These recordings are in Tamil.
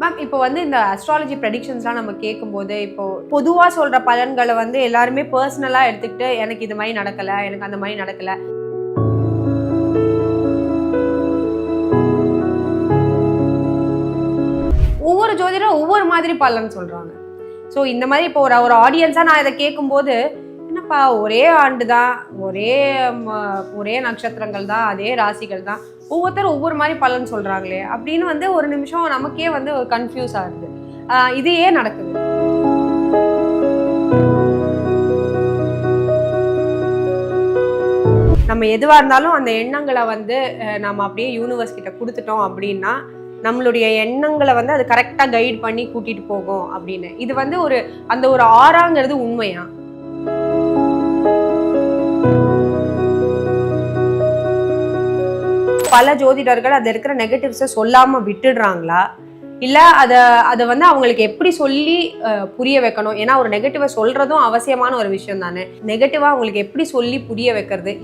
மேம் இப்போ வந்து இந்த அஸ்ட்ராலஜி ப்ரெடிக்ஷன்ஸ்லாம் நம்ம கேட்கும்போது இப்போ பொதுவாக சொல்கிற பலன்களை வந்து எல்லாருமே பர்சனலாக எடுத்துக்கிட்டு எனக்கு இது மாதிரி நடக்கலை எனக்கு அந்த மாதிரி நடக்கலை. ஒவ்வொரு ஜோதிடரும் ஒவ்வொரு மாதிரி பலன் சொல்கிறாங்க ஸோ இந்த மாதிரி இப்போ ஒரு ஒரு ஆடியன்ஸாக நான் இதை கேட்கும்போது என்னப்பா ஒரே ஆண்டு தான் ஒரே ஒரே நட்சத்திரங்கள் தான் அதே ராசிகள் தான் ஒவ்வொருத்தர் ஒவ்வொரு மாதிரி பலன் சொல்கிறாங்களே அப்படின்னு வந்து ஒரு நிமிஷம் நமக்கே வந்து ஒரு கன்ஃபியூஸ் ஆகுது. இது ஏன் நடக்குது. நம்ம எதுவாக இருந்தாலும் அந்த எண்ணங்களை வந்து நம்ம அப்படியே யூனிவர்ஸ் கிட்ட கொடுத்துட்டோம் அப்படின்னா நம்மளுடைய எண்ணங்களை வந்து அது கரெக்டாக கைட் பண்ணி கூட்டிகிட்டு போகும் அப்படின்னு. இது வந்து ஒரு அந்த ஒரு ஆறாங்கிறது உண்மையாக பல ஜோதிடர்கள் அது இருக்கிற நெகட்டிவ்ஸை சொல்லாம விட்டுடுறாங்களா? இல்ல அத அதை வந்து அவங்களுக்கு எப்படி சொல்லி புரிய வைக்கணும்? ஏன்னா ஒரு நெகட்டிவை சொல்றதும் அவசியமான ஒரு விஷயம் தானே நெகட்டிவா அவங்களுக்கு எப்படி சொல்லி புரிய வைக்கிறது?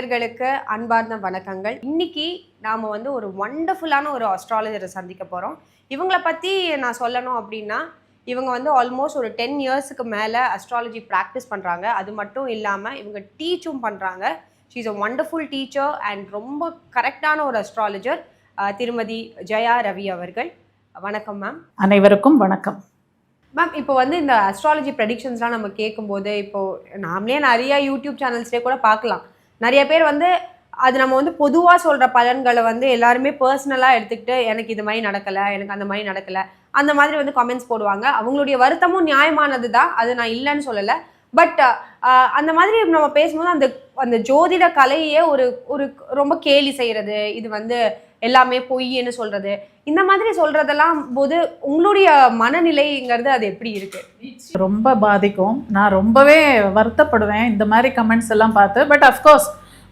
நேயர்களுக்கு அன்பார்ந்த வணக்கங்கள். இன்னைக்கு நாம வந்து ஒரு வண்டர்ஃபுல்லான ஒரு அஸ்ட்ராலஜரை சந்திக்க போறோம். இவங்கள பத்தி நான் சொல்லணும் அப்படின்னா இவங்க வந்து ஆல்மோஸ்ட் ஒரு டென் இயர்ஸுக்கு மேலே அஸ்ட்ராலஜி ப்ராக்டிஸ் பண்ணுறாங்க அது மட்டும் இல்லாமல் இவங்க டீச்சும் பண்ணுறாங்க she is a wonderful teacher and ரொம்ப கரெக்டான ஒரு அஸ்ட்ராலஜர் திருமதி ஜெயா ரவி அவர்கள். வணக்கம் மேம் அனைவருக்கும் வணக்கம். மேம் இப்போ வந்து இந்த அஸ்ட்ராலஜி ப்ரெடிக்ஷன்ஸ்லாம் நம்ம கேட்கும்போது இப்போ நாமளே நிறைய யூடியூப் சேனல்ஸ்லேயே கூட பார்க்கலாம். நிறைய பேர் வந்து அது நம்ம வந்து பொதுவாக சொல்கிற பலன்களை வந்து எல்லாருமே பர்சனலாக எடுத்துக்கிட்டு எனக்கு இது மாதிரி நடக்கலை எனக்கு அந்த மாதிரி நடக்கலை. அந்த மாதிரி வந்து கமெண்ட்ஸ் போடுவாங்க. அவங்களுடைய வருத்தமும் நியாயமானது தான் அது நான் இல்லைன்னு சொல்லலை. பட் அந்த மாதிரி நம்ம பேசும்போது அந்த அந்த ஜோதிட கலையே ஒரு ஒரு ரொம்ப கேலி செய்கிறது இது வந்து எல்லாமே பொய்ன்னு சொல்கிறது இந்த மாதிரி சொல்கிறதெல்லாம் போது உங்களுடைய மனநிலைங்கிறது அது எப்படி இருக்கு? ரொம்ப பாதிக்கும். நான் ரொம்பவே வருத்தப்படுவேன். இந்த மாதிரி கமெண்ட்ஸ் எல்லாம் பார்த்து. பட் அஃப்கோர்ஸ்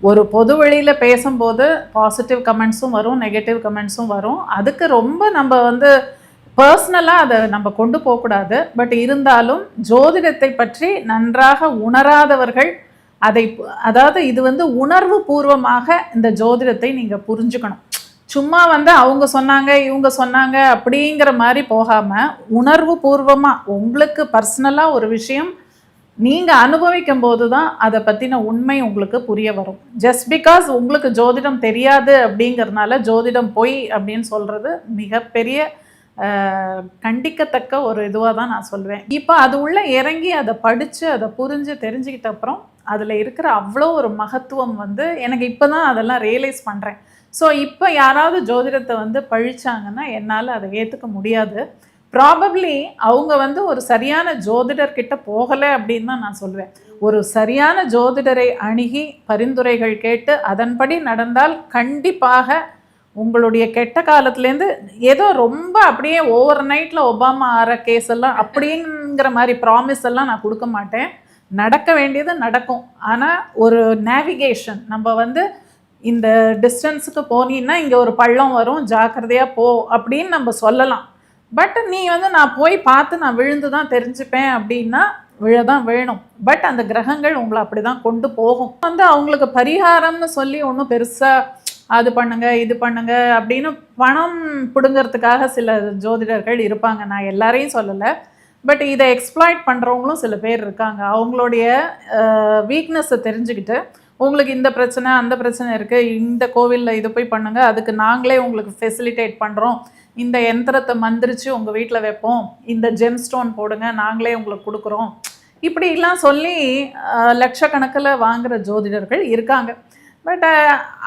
ஒரு பொது வழியில் பேசும்போது பாசிட்டிவ் கமெண்ட்ஸும் வரும் நெகட்டிவ் கமெண்ட்ஸும் வரும். அதுக்கு ரொம்ப நம்ம வந்து பர்சனலாக அதை நம்ம கொண்டு போகக்கூடாது பட் இருந்தாலும் ஜோதிடத்தை பற்றி நன்றாக உணராதவர்கள் அதை அதாவது இது வந்து உணர்வு பூர்வமாக இந்த ஜோதிடத்தை நீங்கள் புரிஞ்சுக்கணும். சும்மா வந்து அவங்க சொன்னாங்க இவங்க சொன்னாங்க அப்படிங்கிற மாதிரி போகாமல் உணர்வு பூர்வமாக உங்களுக்கு பர்சனலாக ஒரு விஷயம் நீங்கள் அனுபவிக்கும் போது தான் அதை பற்றின உண்மை உங்களுக்கு புரிய வரும். ஜஸ்ட் பிகாஸ் உங்களுக்கு ஜோதிடம் தெரியாது அப்படிங்கிறதுனால ஜோதிடம் பொய் அப்படின்னு சொல்கிறது மிகப்பெரிய கண்டிக்கத்தக்க ஒரு இதுவாக தான் நான் சொல்லுவேன் இப்போ அது உள்ளே இறங்கி அதை படித்து அதை புரிஞ்சு தெரிஞ்சுக்கிட்ட அப்புறம் அதில் இருக்கிற அவ்வளோ ஒரு மகத்துவம் வந்து எனக்கு இப்போ தான் அதெல்லாம் ரியலைஸ் பண்ணுறேன் ஸோ இப்போ யாராவது ஜோதிடத்தை வந்து பழிச்சாங்கன்னா என்னால் அதை ஏற்றுக்க முடியாது. ப்ராபப்ளி அவங்க வந்து ஒரு சரியான ஜோதிடர்கிட்ட போகலை அப்படின்னு தான் நான் சொல்லுவேன் ஒரு சரியான ஜோதிடரை அணுகி பரிந்துரைகள் கேட்டு அதன்படி நடந்தால் கண்டிப்பாக உங்களுடைய கெட்ட காலத்துலேருந்து ஏதோ ரொம்ப அப்படியே ஓவர் நைட்டில் ஒபாமா ஆற கேஸ் எல்லாம் அப்படிங்கிற மாதிரி ப்ராமிஸ் எல்லாம் நான் கொடுக்க மாட்டேன். நடக்க வேண்டியது நடக்கும். ஆனால் ஒரு நேவிகேஷன் நம்ம வந்து இந்த டிஸ்டன்ஸுக்கு போனீங்கன்னா இங்கே ஒரு பள்ளம் வரும் ஜாக்கிரதையாக போ அப்படின்னு நம்ம சொல்லலாம். பட் நீ வந்து நான் போய் பார்த்து நான் விழுந்து தான் தெரிஞ்சுப்பேன் அப்படின்னா விழ தான் வேணும். பட் அந்த கிரகங்கள் உங்களை அப்படி தான் கொண்டு போகும். வந்து அவங்களுக்கு பரிகாரம்னு சொல்லி ஒன்றும் பெருசாக அது பண்ணுங்க இது பண்ணுங்க அப்படின்னு பணம் பிடுங்கிறதுக்காக சில ஜோதிடர்கள் இருப்பாங்க. நான் எல்லாரையும் சொல்லலை. பட் இதை எக்ஸ்ப்ளாய்ட் பண்ணுறவங்களும் சில பேர் இருக்காங்க. அவங்களுடைய வீக்னஸை தெரிஞ்சுக்கிட்டு உங்களுக்கு இந்த பிரச்சனை அந்த பிரச்சனை இருக்குது இந்த கோவிலில் இது போய் பண்ணுங்கள் அதுக்கு நாங்களே உங்களுக்கு ஃபெசிலிட்டேட் பண்ணுறோம் இந்த யந்திரத்தை மந்திரிச்சு உங்கள் வீட்டில் வைப்போம். இந்த ஜெம் ஸ்டோன் போடுங்க. நாங்களே உங்களுக்கு கொடுக்குறோம். இப்படிலாம் சொல்லி லட்சக்கணக்கில் வாங்குகிற ஜோதிடர்கள் இருக்காங்க. பட்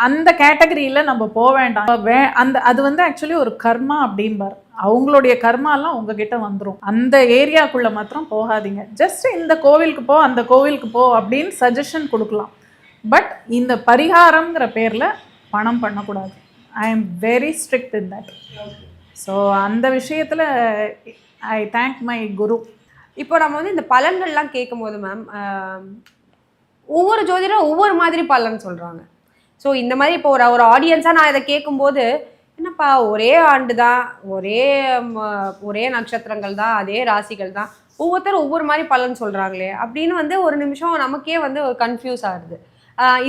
அந்த கேட்டகரியில் நம்ம போக வேண்டாம். வே அந்த அது வந்து ஆக்சுவலி ஒரு கர்மா அப்படிம்பார். அவங்களுடைய கர்மாலாம் உங்ககிட்ட வந்துடும் அந்த ஏரியாக்குள்ளே மாத்திரம் போகாதீங்க. ஜஸ்ட் இந்த கோவிலுக்கு போ அந்த கோவிலுக்கு போ அப்படின்னு சஜஷன் கொடுக்கலாம். பட் இந்த பரிகாரம்ங்கிற பேரில் பணம் பண்ணக்கூடாது. I am very strict in that so அந்த விஷயத்தில் ஐ தேங்க் மை குரு இப்போ நம்ம வந்து இந்த பலன்கள்லாம் கேட்கும்போது மேம் ஒவ்வொரு ஜோதிடரும் ஒவ்வொரு மாதிரி பலன் சொல்கிறாங்க ஸோ இந்த மாதிரி இப்போ ஒரு ஒரு ஆடியன்ஸாக நான் இதை கேட்கும்போது என்னப்பா ஒரே ஆண்டு தான் ஒரே ஒரே நட்சத்திரங்கள் தான் அதே ராசிகள் தான் ஒவ்வொருத்தரும் ஒவ்வொரு மாதிரி பலன் சொல்கிறாங்களே அப்படின்னு வந்து ஒரு நிமிஷம் நமக்கே வந்து ஒரு கன்ஃபியூஸ் ஆகுது.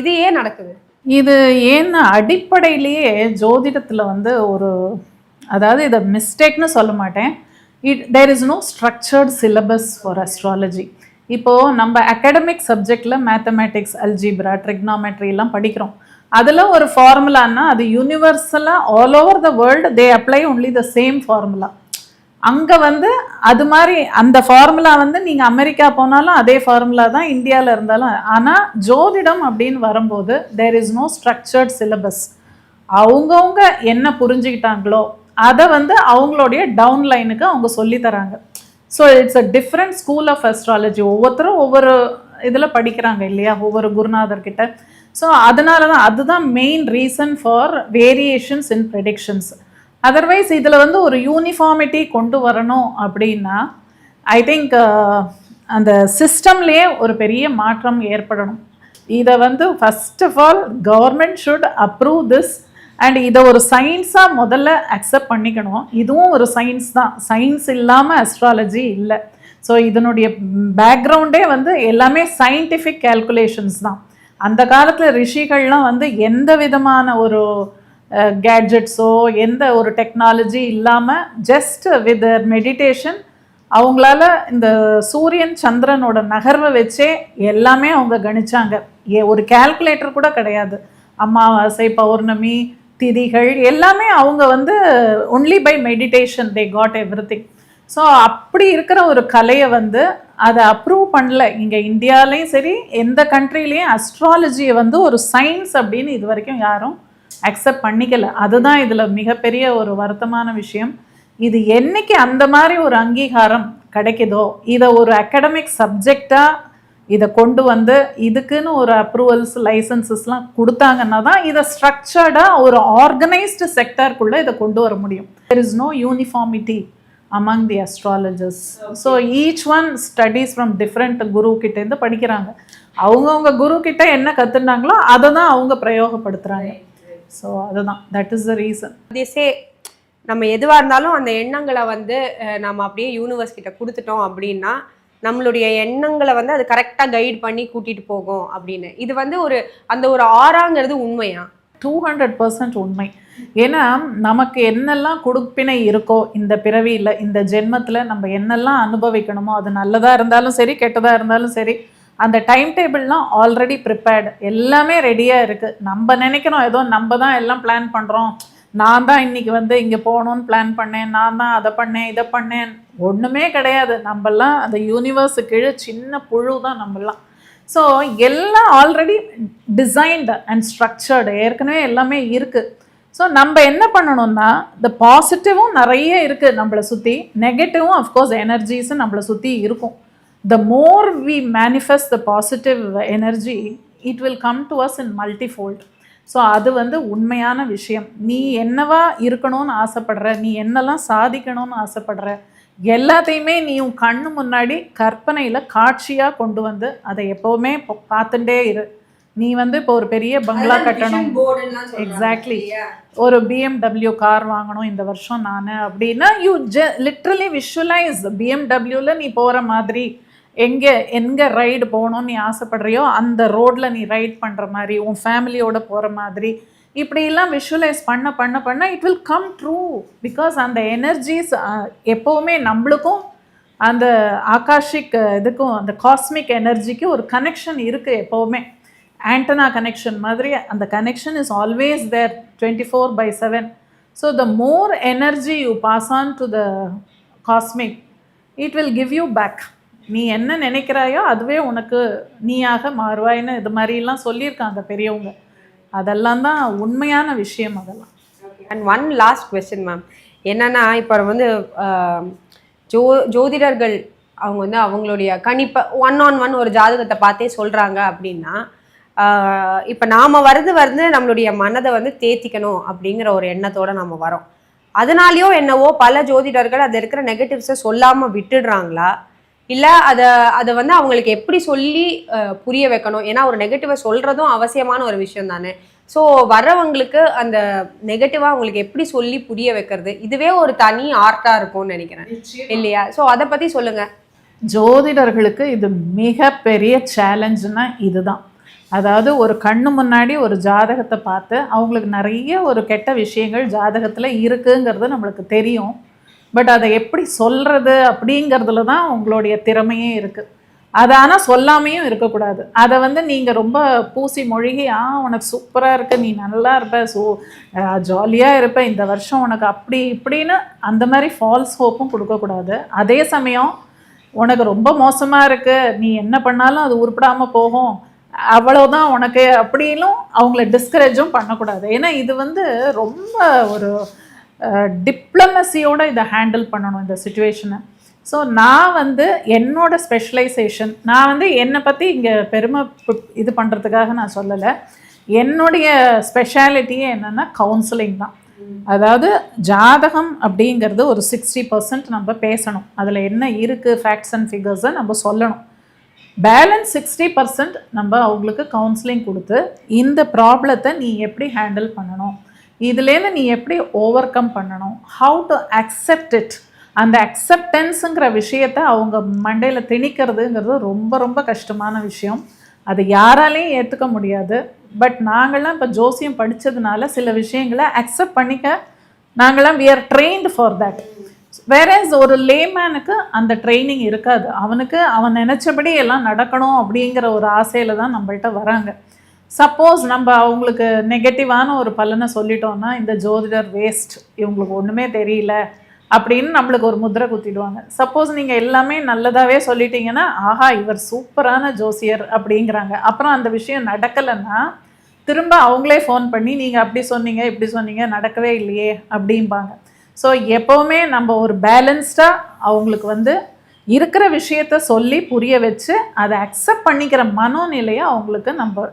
இது ஏன் நடக்குது? இது ஏன்னா அடிப்படையிலேயே ஜோதிடத்தில் வந்து ஒரு அதாவது இதை மிஸ்டேக்னு சொல்ல மாட்டேன். It there is no structured syllabus for astrology இப்போது நம்ம அகாடமிக் சப்ஜெக்டில் மேத்தமேட்டிக்ஸ் அல்ஜிப்ரா ட்ரிக்னாமெட்ரிலாம் படிக்கிறோம். அதில் ஒரு ஃபார்முலான்னா அது யூனிவர்சலாக all over the world they apply only the same formula அங்கே வந்து அது மாதிரி அந்த ஃபார்முலா வந்து நீங்கள் அமெரிக்கா போனாலும் அதே ஃபார்முலா தான் இந்தியாவில் இருந்தாலும். ஆனால் ஜோதிடம் அப்படின்னு வரும்போது there is no structured syllabus அவங்கவுங்க என்ன புரிஞ்சுக்கிட்டாங்களோ அதை வந்து அவங்களுடைய டவுன் லைனுக்கு அவங்க சொல்லித்தராங்க. So it's a different school of astrology ஒவ்வொருத்தரும் ஒவ்வொரு இதில் படிக்கிறாங்க இல்லையா? ஒவ்வொரு குருநாதர்கிட்ட. ஸோ அதனால தான் அதுதான் main reason for variations in predictions otherwise இதில் வந்து ஒரு யூனிஃபார்மிட்டி கொண்டு வரணும் அப்படின்னா ஐ திங்க் uh, அந்த சிஸ்டம்லேயே ஒரு பெரிய மாற்றம் ஏற்படணும். இதை வந்து first of all government should approve this and இதை ஒரு சயின்ஸாக முதல்ல அக்செப்ட் பண்ணிக்கணும். இதுவும் ஒரு சயின்ஸ் தான். சயின்ஸ் இல்லாமல் அஸ்ட்ராலஜி இல்லை. ஸோ இதனுடைய பேக்ரவுண்டே வந்து எல்லாமே சயின்டிஃபிக் கால்குலேஷன்ஸ் தான். அந்த காலத்தில் ரிஷிகள்லாம் வந்து எந்த விதமான ஒரு கேட்ஜெட்ஸோ எந்த ஒரு டெக்னாலஜி இல்லாமல் ஜஸ்ட் வித் மெடிடேஷன் அவங்களால இந்த சூரியன் சந்திரனோட நகர்வை வச்சே எல்லாமே அவங்க கணிச்சாங்க. ஏ ஒரு கேல்குலேட்டர் கூட கிடையாது. அமாவாசை பௌர்ணமி திதிகள் எல்லாமே அவங்க வந்து only by meditation they got everything so அப்படி இருக்கிற ஒரு கலையை வந்து அதை அப்ரூவ் பண்ணல. இங்கே இந்தியாலேயும் சரி எந்த கண்ட்ரிலையும் அஸ்ட்ராலஜியை வந்து ஒரு சயின்ஸ் அப்படின்னு இது வரைக்கும் யாரும் அக்செப்ட் பண்ணிக்கல. அதுதான் இதில் மிகப்பெரிய ஒரு வருத்தமான விஷயம். இது என்னைக்கு அந்த மாதிரி ஒரு அங்கீகாரம் கிடைக்குதோ இதை ஒரு அகடமிக் சப்ஜெக்டாக இதை கொண்டு வந்து இதுக்குன்னு ஒரு அப்ரூவல்ஸ் லைசன்சஸ்லாம் கொடுத்தாங்கன்னா தான் இதை ஸ்ட்ரக்சர்டாக ஒரு ஆர்கனைஸ்டு செக்டருக்குள்ளே இதை கொண்டு வர முடியும். There is no uniformity among the astrologers so each one studies from different guru கிட்டேருந்து படிக்கிறாங்க. அவங்கவுங்க குரு கிட்ட என்ன கற்றுனாங்களோ அதை தான் அவங்க பிரயோகப்படுத்துகிறாங்க ஸோ அதுதான். தட் இஸ் த ரீசன் திசே நம்ம எதுவாக இருந்தாலும் அந்த எண்ணங்களை வந்து நம்ம அப்படியே யூனிவர்ஸ் கிட்ட கொடுத்துட்டோம் அப்படின்னா நம்மளுடைய எண்ணங்களை வந்து அது கரெக்டாக கைட் பண்ணி கூட்டிட்டு போகும் அப்படின்னு. இது வந்து ஒரு அந்த ஒரு ஆறாங்கிறது உண்மையா? டூ ஹண்ட்ரட் பர்சன்ட் உண்மை. ஏன்னா நமக்கு என்னெல்லாம் கொடுப்பினை இருக்கோ இந்த பிறவியில் இந்த ஜென்மத்தில் நம்ம என்னெல்லாம் அனுபவிக்கணுமோ அது நல்லதாக இருந்தாலும் சரி கெட்டதாக இருந்தாலும் சரி அந்த டைம் டேபிள்லாம் ஆல்ரெடி ப்ரிப்பேர்டு எல்லாமே ரெடியாக இருக்குது நம்ம நினைக்கிறோம் ஏதோ நம்ம தான் எல்லாம் பிளான் பண்ணுறோம் நான் தான் இன்னைக்கு வந்து இங்கே போகணும்னு பிளான் பண்ணேன். நான் தான் அதை பண்ணேன் இதை பண்ணேன். ஒன்றுமே கிடையாது. நம்மலாம் அந்த யூனிவர்ஸு கீழே சின்ன புழு தான் நம்மலாம் ஸோ எல்லாம் ஆல்ரெடி டிசைன்டு அண்ட் ஸ்ட்ரக்சர்டு ஏற்கனவே எல்லாமே இருக்குது ஸோ நம்ம என்ன பண்ணணும்னா இந்த பாசிட்டிவும் நிறைய இருக்குது நம்மளை சுற்றி நெகட்டிவும் அஃப்கோர்ஸ் எனர்ஜிஸும் நம்மளை சுற்றி இருக்கும். The more we manifest the positive energy it will come to us in multifold so அது வந்து உண்மையான விஷயம். நீ என்னவா இருக்கணும்னு ஆசைப்படுற நீ என்னெல்லாம் சாதிக்கணும்னு ஆசைப்படுற எல்லாத்தையுமே நீ உன் கண்ணு முன்னாடி கற்பனையில் காட்சியாக கொண்டு வந்து அதை எப்போவுமே பார்த்துட்டே இரு. நீ வந்து இப்போ ஒரு பெரிய பங்களா கட்டணும். எக்ஸாக்ட்லி ஒரு பிஎம்டபிள்யூ கார் வாங்கணும் இந்த வருஷம் நான் அப்படின்னா யூ ஜ லிட்ரலி விஷுவலைஸ் பிஎம்டபிள்யூவில் நீ போகிற மாதிரி. எங்கே எங்கே ரைடு போகணும்னு நீ ஆசைப்படுறியோ அந்த ரோட்டில் நீ ரைட் பண்ணுற மாதிரி உன் ஃபேமிலியோடு போகிற மாதிரி இப்படியெல்லாம் விஷுவலைஸ் பண்ண பண்ண பண்ண it will come true because அந்த எனர்ஜிஸ் எப்போவுமே நம்மளுக்கும் அந்த ஆகாஷிக் இதுக்கும் அந்த காஸ்மிக் எனர்ஜிக்கு ஒரு கனெக்ஷன் இருக்குது எப்போவுமே. ஆண்டனா கனெக்ஷன் மாதிரி அந்த connection is always there twenty four by seven so the more energy you pass on to the cosmic it will give you back நீ என்ன நினைக்கிறாயோ அதுவே உனக்கு நீயாக மாறுவாய்னு இது மாதிரிலாம் சொல்லியிருக்காங்க பெரியவங்க. அதெல்லாம் தான் உண்மையான விஷயம் அதெல்லாம். And one last question ma'am என்னென்னா இப்போ வந்து ஜோ ஜோதிடர்கள் அவங்க வந்து அவங்களுடைய கணிப்பை ஒன் ஆன் ஒன் ஒரு ஜாதகத்தை பார்த்தே சொல்கிறாங்க அப்படின்னா இப்போ நாம் வருது வந்து நம்மளுடைய மனதை வந்து தேத்திக்கணும் அப்படிங்கிற ஒரு எண்ணத்தோடு நம்ம வரோம். அதனாலேயோ என்னவோ பல ஜோதிடர்கள் அது இருக்கிற நெகட்டிவ்ஸை சொல்லாமல் விட்டுடுறாங்களா? இல்லை அதை அதை வந்து அவங்களுக்கு எப்படி சொல்லி புரிய வைக்கணும்? ஏன்னா ஒரு நெகட்டிவை சொல்கிறதும் அவசியமான ஒரு விஷயம் தானே. ஸோ வர்றவங்களுக்கு அந்த நெகட்டிவாக அவங்களுக்கு எப்படி சொல்லி புரிய வைக்கிறது? இதுவே ஒரு தனி ஆர்ட்டாக இருக்கும்னு நினைக்கிறேன். இல்லையா? ஸோ அதை பற்றி சொல்லுங்க. ஜோதிடர்களுக்கு இது மிகப்பெரிய சேலஞ்சுன்னா இதுதான். அதாவது ஒரு கண்ணு முன்னாடி ஒரு ஜாதகத்தை பார்த்து அவங்களுக்கு நிறைய ஒரு கெட்ட விஷயங்கள் ஜாதகத்தில் இருக்குங்கிறது நம்மளுக்கு தெரியும். பட் அதை எப்படி சொல்கிறது அப்படிங்கிறதுல தான் உங்களுடைய திறமையே இருக்குது அதை ஆனால் சொல்லாமையும் இருக்கக்கூடாது. அதை வந்து நீங்கள் ரொம்ப பூசி மொழிகி ஆ உனக்கு சூப்பராக இருக்கு நீ நல்லா இருப்ப சூ ஜாலியாக இருப்ப இந்த வருஷம் உனக்கு அப்படி இப்படின்னு அந்த மாதிரி ஃபால்ஸ் ஹோப்பும் கொடுக்கக்கூடாது. அதே சமயம் உனக்கு ரொம்ப மோசமாக இருக்குது நீ என்ன பண்ணாலும் அது உருப்படாமல் போகும். அவ்வளோதான் உனக்கு அப்படின்னும் அவங்கள டிஸ்கரேஜும் பண்ணக்கூடாது. ஏன்னா இது வந்து ரொம்ப ஒரு டிப்ளமசியோடு இதை ஹேண்டில் பண்ணணும் இந்த சுச்சுவேஷனை ஸோ நான் வந்து என்னோட ஸ்பெஷலைசேஷன் நான் வந்து என்னை பற்றி இங்கே பெருமை இது பண்ணுறதுக்காக நான் சொல்லலை. என்னுடைய ஸ்பெஷாலிட்டியே என்னென்னா கவுன்சிலிங் தான். அதாவது ஜாதகம் அப்படிங்கிறது ஒரு சிக்ஸ்டி பர்சன்ட் நம்ம பேசணும். அதில் என்ன இருக்குது ஃபேக்ட்ஸ் அண்ட் ஃபிகர்ஸை நம்ம சொல்லணும். பேலன்ஸ் சிக்ஸ்டி பர்சன்ட் நம்ம அவங்களுக்கு கவுன்சிலிங் கொடுத்து இந்த ப்ராப்ளத்தை நீ எப்படி ஹேண்டில் பண்ணணும்? இதுலேருந்து நீ எப்படி ஓவர் கம் பண்ணணும்? ஹவு டு அக்செப்ட் இட் அந்த அக்செப்டன்ஸுங்கிற விஷயத்த அவங்க மண்டையில் திணிக்கிறதுங்கிறது ரொம்ப ரொம்ப கஷ்டமான விஷயம். அது யாராலையும் ஏற்றுக்க முடியாது. பட் நாங்களாம் இப்போ ஜோசியம் படித்ததுனால சில விஷயங்களை அக்செப்ட் பண்ணிக்க நாங்களாம் we are trained for that whereas ஒரு லேமேனுக்கு அந்த ட்ரைனிங் இருக்காது. அவனுக்கு அவன் நினச்சபடி எல்லாம் நடக்கணும் அப்படிங்கிற ஒரு ஆசையில் தான் நம்மள்கிட்ட வராங்க. சப்போஸ் நம்ம அவங்களுக்கு நெகட்டிவான ஒரு பலனை சொல்லிட்டோம்னா இந்த ஜோதிடர் வேஸ்ட் இவங்களுக்கு ஒன்றுமே தெரியல அப்படின்னு நம்மளுக்கு ஒரு முத்திரை குத்திடுவாங்க. சப்போஸ் நீங்கள் எல்லாமே நல்லதாகவே சொல்லிட்டீங்கன்னா ஆஹா இவர் சூப்பரான ஜோசியர் அப்படிங்கிறாங்க. அப்புறம் அந்த விஷயம் நடக்கலைன்னா திரும்ப அவங்களே ஃபோன் பண்ணி நீங்கள் அப்படி சொன்னீங்க இப்படி சொன்னீங்க நடக்கவே இல்லையே அப்படிம்பாங்க. ஸோ எப்போவுமே நம்ம ஒரு பேலன்ஸ்டாக அவங்களுக்கு வந்து இருக்கிற விஷயத்த சொல்லி புரிய வச்சு அதை அக்செப்ட் பண்ணிக்கிற மனோநிலையை அவங்களுக்கு நம்ம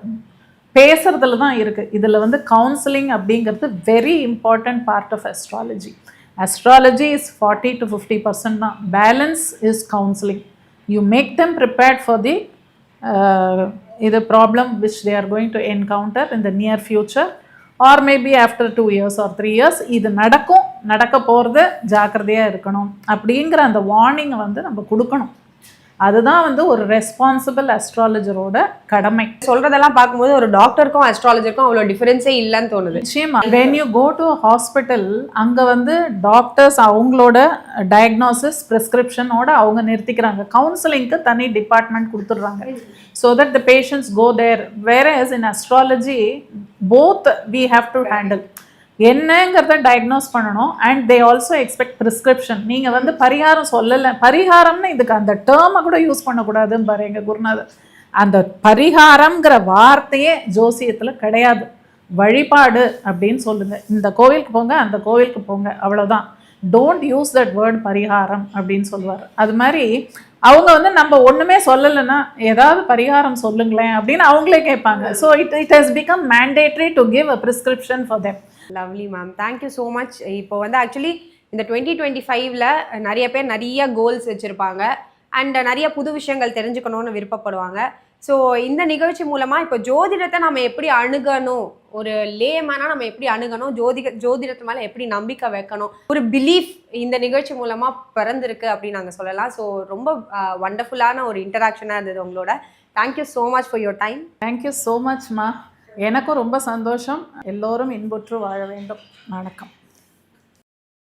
பேசுறதுல தான் இருக்குது இதில் வந்து கவுன்சிலிங் அப்படிங்கிறது very important part of astrology astrology is forty to fifty percent தான். Balance is counselling you make them prepared for the இது problem which they are going to encounter in the near future or maybe after two years or three years இது நடக்கும். நடக்க போகிறது ஜாக்கிரதையாக இருக்கணும். அப்படிங்கிற அந்த வார்னிங்கை வந்து நம்ம கொடுக்கணும். அதுதான் வந்து ஒரு ரெஸ்பான்சிபிள் அஸ்ட்ராலஜரோட கடமை. சொல்றதெல்லாம் பார்க்கும்போது ஒரு டாக்டருக்கும் அஸ்ட்ராலஜருக்கும் அவ்வளோ டிஃபரன்ஸே இல்லைன்னு தோணுது. நிச்சயமா. When you go to hospital அங்கே வந்து டாக்டர்ஸ் அவங்களோட டயக்னோசிஸ் ப்ரிஸ்கிரிப்ஷனோட அவங்க நிறுத்திக்கிறாங்க. கவுன்சிலிங்க்கு தனி டிபார்ட்மெண்ட் கொடுத்துட்றாங்க. So that the patients go there where is in astrology both we have to handle என்னங்கிறத டயக்னோஸ் பண்ணணும். And they also expect prescription நீங்கள் வந்து பரிகாரம் சொல்லலை. பரிகாரம்னு இதுக்கு அந்த டேர்மை கூட யூஸ் பண்ணக்கூடாதுன்னு பாரு எங்கள் குருநாதர். அந்த பரிகாரம்ங்கிற வார்த்தையே ஜோசியத்தில் கிடையாது. வழிபாடு அப்படின்னு சொல்லுங்கள் இந்த கோவிலுக்கு போங்க அந்த கோவிலுக்கு போங்க. அவ்வளோதான் டோன்ட் யூஸ் தட் வேர்ட் பரிகாரம் அப்படின்னு சொல்லுவார். அது மாதிரி அவங்க வந்து நம்ம ஒன்றுமே சொல்லலைன்னா ஏதாவது பரிகாரம் சொல்லுங்களேன் அப்படின்னு அவங்களே கேட்பாங்க. So it it has become mandatory to give a prescription for them lovely ma'am thank you so much இப்போ வந்து ஆக்சுவலி இந்த டுவெண்ட்டி டுவெண்ட்டி ஃபைவ்ல நிறைய பேர் நிறைய கோல்ஸ் வச்சுருப்பாங்க. அண்ட் நிறைய புது விஷயங்கள் தெரிஞ்சுக்கணும்னு விருப்பப்படுவாங்க. ஸோ இந்த நிகழ்ச்சி மூலமாக இப்போ ஜோதிடத்தை நம்ம எப்படி அணுகணும்? ஒரு லேமனாக நம்ம எப்படி அணுகணும்? ஜோதிக ஜோதிடத்து மேலே எப்படி நம்பிக்கை வைக்கணும்? ஒரு பிலீஃப் இந்த நிகழ்ச்சி மூலமாக பிறந்திருக்கு அப்படின்னு நாங்கள் சொல்லலாம். ஸோ ரொம்ப வண்டர்ஃபுல்லான ஒரு இன்டராக்ஷனாக இருந்தது உங்களோட. Thank you so much for your time thank you so மச்மா எனக்கும் ரொம்ப சந்தோஷம். எல்லோரும் இன்புற்று வாழ வேண்டும். வணக்கம்.